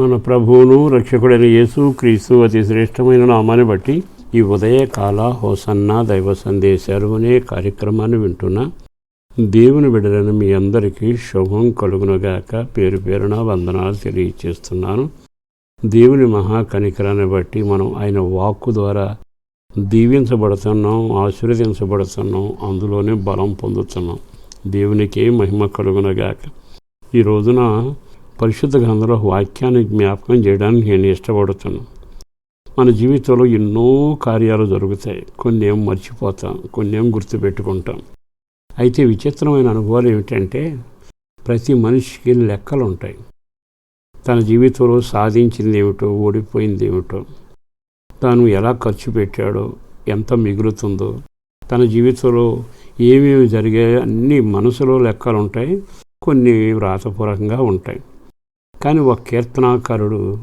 మన ప్రభువును రక్షకుడైన యేసు క్రీస్తు అతి శ్రేష్టమైన నామాన్ని బట్టి ఈ ఉదయకాల హోసన్న దైవ సందేశాలు అనే కార్యక్రమాన్ని వింటున్న. దేవుని బిడలను మీ అందరికీ శుభం కలుగునుగాక. పేరు పేరున వందనాలు తెలియచేస్తున్నాను. దేవుని మహాకనికరాన్ని బట్టి మనం ఆయన వాక్కు ద్వారా దీవించబడుతున్నాం ఆశీర్వదించబడుతున్నాం అందులోనే బలం పొందుతున్నాం. దేవునికి మహిమ కలుగునగాక. ఈ రోజున పరిశుద్ధ గ్రంథంలో వాక్యాన్ని జ్ఞాపకం చేయడానికి నేను ఇష్టపడుతున్నాను మన జీవితంలో ఎన్నో కార్యాలు జరుగుతాయి. కొన్ని ఏం మర్చిపోతాం కొన్ని ఏం గుర్తుపెట్టుకుంటాం. అయితే విచిత్రమైన అనుభవాలు ఏమిటంటే ప్రతి మనిషికి లెక్కలు ఉంటాయి తన జీవితంలో సాధించింది ఏమిటో ఓడిపోయింది ఏమిటో తాను ఎలా ఖర్చు పెట్టాడో ఎంత మిగులుతుందో తన జీవితంలో ఏమేమి జరిగాయో అన్ని మనసులో లెక్కలు ఉంటాయి కొన్ని వ్రాతపూర్వకంగా ఉంటాయి. కానీ ఒక కీర్తనాకారుడు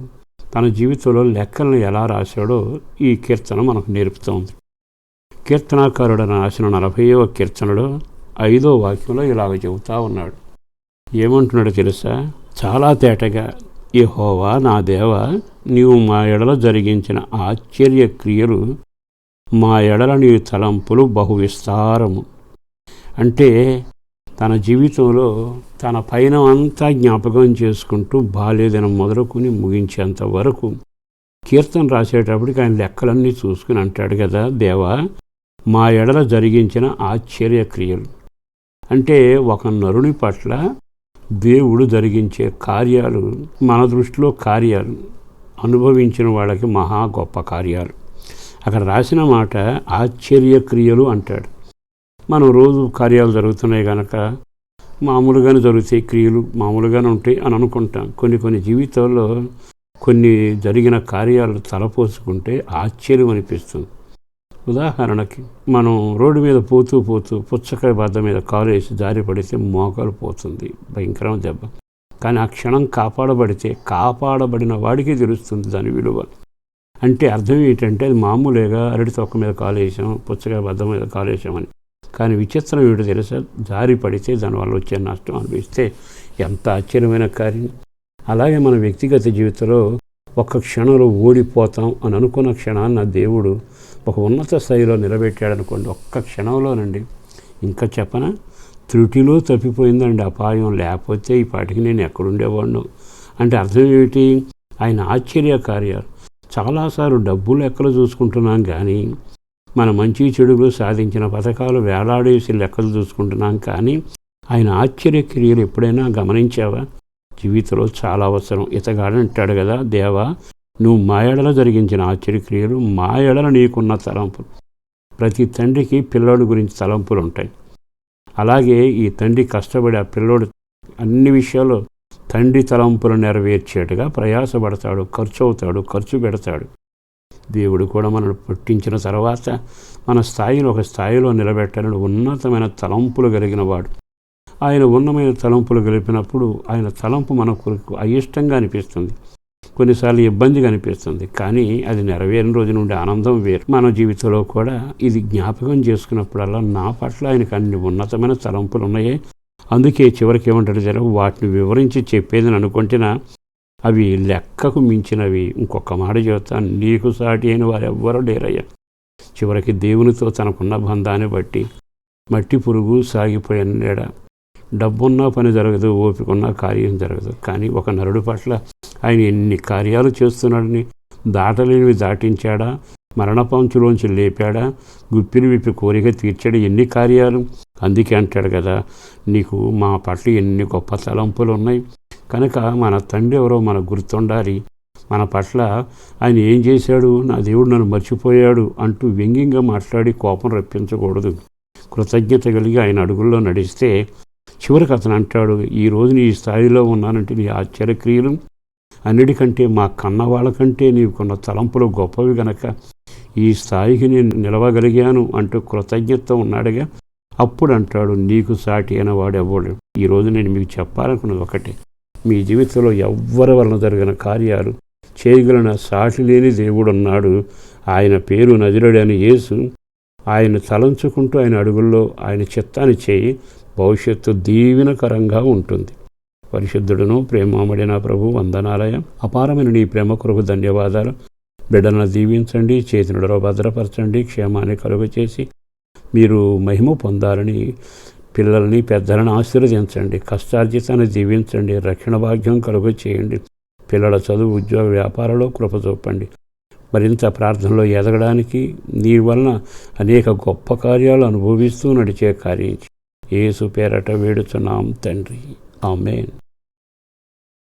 తన జీవితంలో లెక్కలను ఎలా రాశాడో ఈ కీర్తన మనకు నేర్పుతోంది కీర్తనాకారుడు రాసిన నలభైవ కీర్తనలో ఐదో వాక్యంలో ఇలాగ చెబుతా ఉన్నాడు. ఏమంటున్నాడు తెలుసా? చాలా తేటగా యెహోవా నా దేవ నీవు మా ఎడల జరిగించిన ఆశ్చర్య క్రియలు మా ఎడల నీ తలంపులు బహు విస్తారము అంటే తన జీవితంలో తన పైన అంతా జ్ఞాపకం చేసుకుంటూ బాల్యదినం మొదలుకొని ముగించేంత వరకు కీర్తన రాసేటప్పటికి ఆయన లెక్కలన్నీ చూసుకుని అంటాడు కదా దేవా మా ఎడల జరిగించిన ఆశ్చర్య క్రియలు. అంటే ఒక నరుని పట్ల దేవుడు జరిగించే కార్యాలు మన దృష్టిలో కార్యాలు అనుభవించిన వాళ్ళకి మహా గొప్ప కార్యాలు. అక్కడ రాసిన మాట ఆశ్చర్య క్రియలు అంటాడు. మనం రోజు కార్యాలు జరుగుతున్నాయి కనుక మామూలుగానే జరుగుతాయి క్రియలు మామూలుగానే ఉంటాయి అని అనుకుంటాం. కొన్ని కొన్ని జీవితాల్లో కొన్ని జరిగిన కార్యాలు తలపోసుకుంటే ఆశ్చర్యం అనిపిస్తుంది. ఉదాహరణకి మనం రోడ్డు మీద పోతూ పోతూ పుచ్చకాయ బద్ద మీద కాలు వేసి జారి పడితే మోకాలు పోతుంది. భయంకరమైన దెబ్బ. కానీ ఆ క్షణం కాపాడబడితే కాపాడబడిన వాడికి తెలుస్తుంది దాని విలువ. అంటే అర్థం ఏంటంటే అది మామూలుగా అరటి తొక్క మీద కాలు వేసాం పుచ్చకాయ బద్ద మీద కాలు వేసామని. కానీ విచిత్రం ఏమిటో తెలుసా? జారి పడితే దానివల్ల వచ్చే నష్టం అనిపిస్తే ఎంత ఆశ్చర్యమైన కార్యం. అలాగే మన వ్యక్తిగత జీవితంలో ఒక్క క్షణంలో ఓడిపోతాం అని అనుకున్న క్షణాన్ని దేవుడు ఒక ఉన్నత స్థాయిలో నిలబెట్టాడనుకోండి ఒక్క క్షణంలోనండి. ఇంకా చెప్పనా? త్రుటిలో తప్పిపోయిందండి అపాయం. లేకపోతే ఈ పాటికి నేను ఎక్కడుండేవాడిను? అంటే అర్థం ఏమిటి? ఆయన ఆశ్చర్య కార్యాలు చాలాసార్లు డబ్బులు ఎక్కడ చూసుకుంటున్నాం కానీ మన మంచి చెడులు సాధించిన పథకాలు వేలాడేసి లెక్కలు చూసుకుంటున్నాం కానీ ఆయన ఆశ్చర్య క్రియలు ఎప్పుడైనా గమనించావా? జీవితంలో చాలా అవసరం. ఇతగాడంటాడు కదా దేవా నువ్వు మా ఎడల జరిగించిన ఆశ్చర్యక్రియలు మా ఎడల నీకున్న తలంపులు. ప్రతి తండ్రికి పిల్లోడి గురించి తలంపులు ఉంటాయి. అలాగే ఈ తండ్రి కష్టపడి ఆ పిల్లోడు అన్ని విషయాల్లో తండ్రి తలంపులు నెరవేర్చేట్టుగా ప్రయాసపడతాడు ఖర్చు అవుతాడు ఖర్చు పెడతాడు. దేవుడు కూడా మనల్ని పుట్టించిన తర్వాత మన స్థాయిని ఒక స్థాయిలో నిలబెట్టాలని ఉన్నతమైన తలంపులు కలిగిన వాడు. ఆయన ఉన్నమైన తలంపులు గలిపినప్పుడు ఆయన తలంపు మన కొరకు అయిష్టంగా అనిపిస్తుంది. కొన్నిసార్లు ఇబ్బందిగా అనిపిస్తుంది. కానీ అది నెరవేరిన రోజు నుండి ఆనందం వేరు. మన జీవితంలో కూడా ఇది జ్ఞాపకం చేసుకున్నప్పుడల్లా నా పట్ల ఆయనకు అన్ని ఉన్నతమైన తలంపులు ఉన్నాయి. అందుకే చివరికి ఏమంటాడు జరగ వాటిని వివరించి చెప్పేదని అనుకుంటున్నా. అవి లెక్కకు మించినవి. ఇంకొక మాట చెబుతాను నీకు సాటి అయిన వారు ఎవ్వరూ లేరయ్యా. చివరికి దేవునితో తనకున్న బంధాన్ని బట్టి మట్టి పురుగు సాగిపోయిన నీడ. డబ్బున్నా పని జరగదు ఓపికన్నా కార్యం జరగదు. కానీ ఒక నరుడు పట్ల ఆయన ఎన్ని కార్యాలు చేస్తున్నాడని దాటలేనివి దాటించాడా? మరణపంచులోంచి లేపాడా? గుప్పిని విప్పి కోరిక తీర్చాడు ఎన్ని కార్యాలు? అందుకే అంటాడు కదా నీకు మా పట్ల ఎన్ని గొప్ప తలంపులు ఉన్నాయి కనుక మన తండ్రి ఎవరో మనకు గుర్తుండాలి. మన పట్ల ఆయన ఏం చేశాడు? నా దేవుడు నన్ను మర్చిపోయాడు అంటూ వ్యంగ్యంగా మాట్లాడి కోపం రప్పించకూడదు. కృతజ్ఞత కలిగి ఆయన అడుగుల్లో నడిస్తే చివరికి అతను అంటాడు ఈ రోజు నీ స్థాయిలో ఉన్నానంటే నీ ఆశ్చర్యక్రియలు? అన్నిటికంటే మా కన్న వాళ్ళకంటే నీకున్న తలంపులు గొప్పవి గనక ఈ స్థాయికి నేను నిలవగలిగాను అంటూ కృతజ్ఞత ఉన్నాడుగా. అప్పుడు అంటాడు నీకు సాటి అయిన వాడు ఎవడు ఈరోజు నేను మీకు చెప్పాలనుకున్నది ఒకటే. మీ జీవితంలో ఎవ్వరి వలన జరిగిన కార్యాలు చేయగలన సాటి లేని దేవుడు ఉన్నాడు ఆయన పేరు నజరుడని యేసు. ఆయన తలంచుకుంటూ ఆయన అడుగుల్లో ఆయన చిత్తాన్ని చేయి భవిష్యత్తు దీవెనకరంగా ఉంటుంది. పరిశుద్ధుడును ప్రేమామడిన ప్రభు వందనాలయ. అపారమైన నీ ప్రేమ కొరకు ధన్యవాదాలు. బిడ్డలను దీవించండి చేతినుడలో భద్రపరచండి క్షేమాన్ని కలుగు చేసి మీరు మహిమ పొందాలని పిల్లల్ని పెద్దలను ఆశీర్వదించండి కష్టార్జితాన్ని దీవించండి రక్షణ భాగ్యం కలుగు చేయండి. పిల్లల చదువు ఉద్యోగ వ్యాపారంలో కృప చూపండి. మరింత ప్రార్థనలో ఎదగడానికి నీ వలన అనేక గొప్ప కార్యాలు అనుభవిస్తూ నడిచే కార్యం ఏసు పేరట వేడుచున్నాం తండ్రి. ఆమెన్.